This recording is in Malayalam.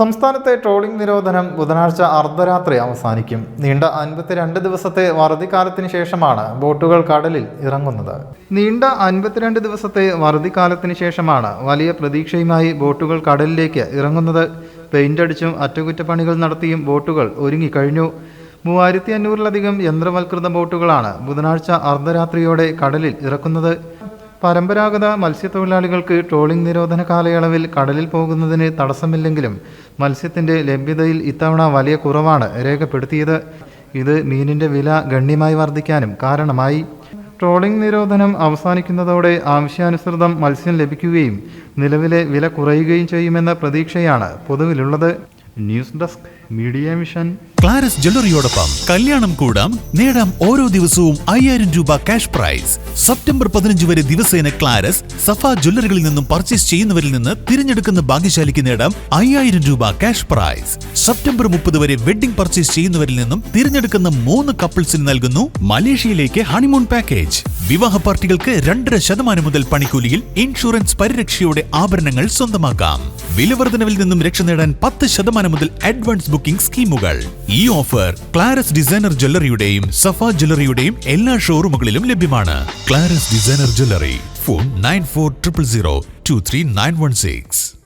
സംസ്ഥാനത്തെ ട്രോളിംഗ് നിരോധനം ബുധനാഴ്ച അർദ്ധരാത്രി അവസാനിക്കും. നീണ്ട അൻപത്തിരണ്ട് ദിവസത്തെ വറുതിക്കാലത്തിന് ശേഷമാണ് ബോട്ടുകൾ കടലിൽ ഇറങ്ങുന്നത്. നീണ്ട അൻപത്തിരണ്ട് ദിവസത്തെ വറുതിക്കാലത്തിന് ശേഷമാണ് വലിയ പ്രതീക്ഷയുമായി ബോട്ടുകൾ കടലിലേക്ക് ഇറങ്ങുന്നത്. പെയിന്റ് അടിച്ചും അറ്റകുറ്റപ്പണികൾ നടത്തിയും ബോട്ടുകൾ ഒരുങ്ങിക്കഴിഞ്ഞു മൂവായിരത്തി അഞ്ഞൂറിലധികം യന്ത്രവൽകൃത ബോട്ടുകളാണ് ബുധനാഴ്ച അർദ്ധരാത്രിയോടെ കടലിൽ ഇറക്കുന്നത്. പരമ്പരാഗത മത്സ്യത്തൊഴിലാളികൾക്ക് ട്രോളിംഗ് നിരോധന കാലയളവിൽ കടലിൽ പോകുന്നതിന് തടസ്സമില്ലെങ്കിലും മത്സ്യത്തിന്റെ ലഭ്യതയിൽ ഇത്തവണ വലിയ കുറവാണ് രേഖപ്പെടുത്തിയത്. ഇത് മീനിന്റെ വില ഗണ്യമായി വർദ്ധിക്കാനും കാരണമായി. ട്രോളിംഗ് നിരോധനം അവസാനിക്കുന്നതോടെ ആവശ്യാനുസൃതം മത്സ്യം ലഭിക്കുകയും നിലവിലെ വില കുറയുകയും ചെയ്യുമെന്ന പ്രതീക്ഷയാണ് പൊതുവിലുള്ളത്. News desk media mission Clarus ജ്വല്ലറിയോടൊപ്പം കല്യാണം കൂടാം. നേടാം ഓരോ ദിവസവും അയ്യായിരം രൂപ ക്യാഷ് പ്രൈസ് സെപ്റ്റംബർ പതിനഞ്ച് വരെ ദിവസേന ക്ലാരസ് സഫ ജ്വല്ലറികളിൽ നിന്നും പർച്ചേസ് ചെയ്യുന്നവരിൽ നിന്ന് തിരഞ്ഞെടുക്കുന്ന ഭാഗ്യശാലിക്ക് നേടാം അയ്യായിരം രൂപ ക്യാഷ് പ്രൈസ് സെപ്റ്റംബർ മുപ്പത് വരെ വെഡിംഗ് പർച്ചേസ് ചെയ്യുന്നവരിൽ നിന്നും തിരഞ്ഞെടുക്കുന്ന മൂന്ന് കപ്പിൾസിന് നൽകുന്നു മലേഷ്യയിലേക്ക് ഹണിമൂൺ പാക്കേജ് വിവാഹ പാർട്ടികൾക്ക് രണ്ടര ശതമാനം മുതൽ പണിക്കൂലിയിൽ ഇൻഷുറൻസ് പരിരക്ഷയോടെ ആഭരണങ്ങൾ സ്വന്തമാക്കാം. വിലവർദ്ധനവിൽ നിന്നും രക്ഷ നേടാൻ പത്ത് ശതമാനം മുതൽ അഡ്വാൻസ് ബുക്കിംഗ് സ്കീമുകൾ. ഈ ഓഫർ ക്ലാരസ് ഡിസൈനർ ജ്വല്ലറിയുടെയും സഫ ജ്വല്ലറിയുടെയും എല്ലാ ഷോറൂമുകളിലും ലഭ്യമാണ്. Clarus designer jewellery phone nine four triple zero two three nine one six.